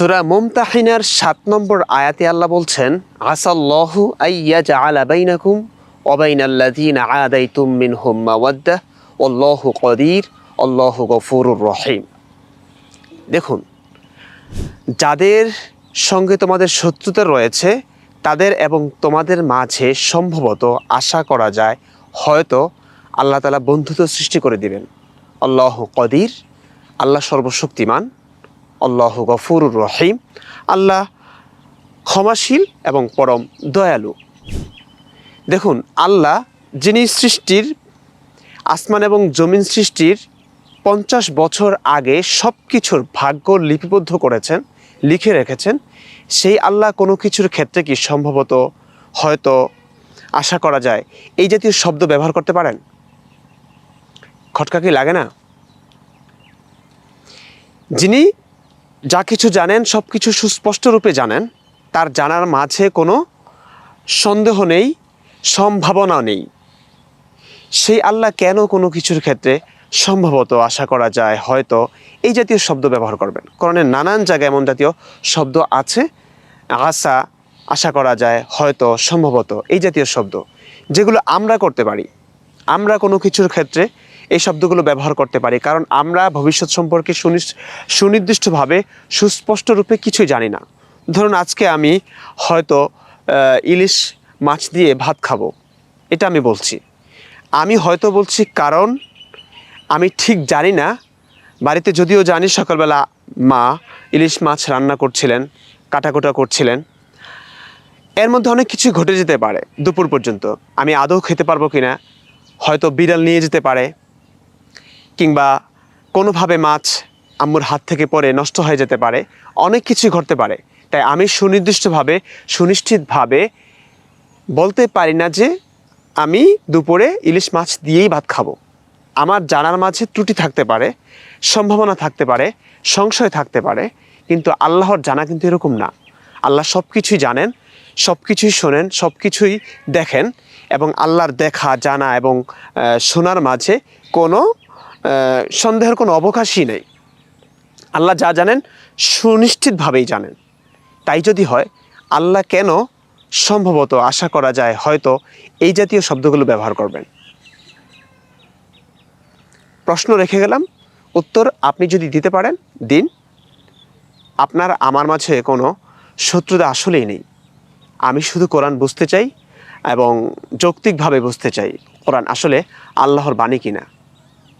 সুরা মুমতাহিনার সাত নম্বর আয়াতে আল্লাহ বলছেন, আসাল্লাহু আইয়া জাআলা বাইনাকুম ওবাইনাল্লাযীনা আদাইতুম মিনহুম মাওয়াদ্দাহ আল্লাহু কদির আল্লাহু গফুরুর রহিম। দেখুন, যাদের সঙ্গে তোমাদের শত্রুতা রয়েছে, তাদের এবং তোমাদের মাঝে সম্ভবত আশা করা যায়, হয়তো আল্লাহ তালা বন্ধুত্ব সৃষ্টি করে দিবেন। আল্লাহ কদির আল্লাহ সর্বশক্তিমান। আল্লাহ গফুরুর রহিম। আল্লাহ ক্ষমাশীল এবং পরম দয়ালু। দেখুন, আল্লাহ যিনি সৃষ্টির আসমান এবং জমিন সৃষ্টির পঞ্চাশ বছর আগে সব কিছুর ভাগ্য লিপিবদ্ধ করেছেন, লিখে রেখেছেন, সেই আল্লাহ কোনো কিছুর ক্ষেত্রে কি সম্ভবত হয়তো আশা করা যায়, এই জাতীয় শব্দ ব্যবহার করতে পারেন? খটকা কি লাগে না? যিনি যা কিছু জানেন সব কিছু সুস্পষ্ট রূপে জানেন, তার জানার মাঝে কোনো সন্দেহ নেই, সম্ভাবনা নেই। সেই আল্লাহ কেন কোনো কিছুর ক্ষেত্রে সম্ভবত আশা করা যায়, হয়তো এই জাতীয় শব্দ ব্যবহার করবেন। কোরআনের নানান জায়গায় এমন জাতীয় শব্দ আছে, আশা আশা করা যায়, হয়তো সম্ভবত এই জাতীয় শব্দ। যেগুলো আমরা করতে পারি, আমরা কোনো কিছুর ক্ষেত্রে এই শব্দগুলো ব্যবহার করতে পারি। কারণ আমরা ভবিষ্যৎ সম্পর্কে সুনির্দিষ্টভাবে সুস্পষ্ট রূপে কিছুই জানি না। ধরুন আজকে আমি হয়তো ইলিশ মাছ দিয়ে ভাত খাব। এটা আমি বলছি। আমি হয়তো বলছি কারণ আমি ঠিক জানি না। বাড়িতে যদিও জানি সকালবেলা মা ইলিশ মাছ রান্না করছিলেন, কাটাকুটা করছিলেন। এর মধ্যে অনেক কিছু ঘটে যেতে পারে দুপুর পর্যন্ত। আমি আদৌ খেতে পারব কিনা? হয়তো বিড়াল নিয়ে যেতে পারে। কিংবা কোনোভাবে মাছ আম্মুর হাত থেকে পড়ে নষ্ট হয়ে যেতে পারে, অনেক কিছু ঘটতে পারে। তাই আমি সুনির্দিষ্টভাবে, সুনিশ্চিতভাবে বলতে পারি না যে আমি দুপুরে ইলিশ মাছ দিয়েই ভাত খাব। আমার জানার মাঝে ত্রুটি থাকতে পারে, সম্ভাবনা থাকতে পারে, সংশয় থাকতে পারে, কিন্তু আল্লাহর জানা কিন্তু এরকম না। আল্লাহ সব কিছুই জানেন সব কিছুই শোনেন সব কিছুই দেখেন এবং আল্লাহর দেখা, জানা এবং শোনার মাঝে কোনো সন্দেহের কোনো অবকাশই নেই। আল্লাহ যা জানেন সুনিশ্চিতভাবেই জানেন। তাই যদি হয়, আল্লাহ কেন সম্ভবত আশা করা যায় হয়তো এই জাতীয় শব্দগুলো ব্যবহার করবেন? প্রশ্ন রেখে গেলাম। উত্তর আপনি যদি দিতে পারেন, দিন। আপনার আমার মাঝে কোনো শত্রুতা আসলেই নেই। আমি শুধু কোরআন বুঝতে চাই এবং যৌক্তিকভাবে বুঝতে চাই, কোরআন আসলে আল্লাহর বাণী কিনা।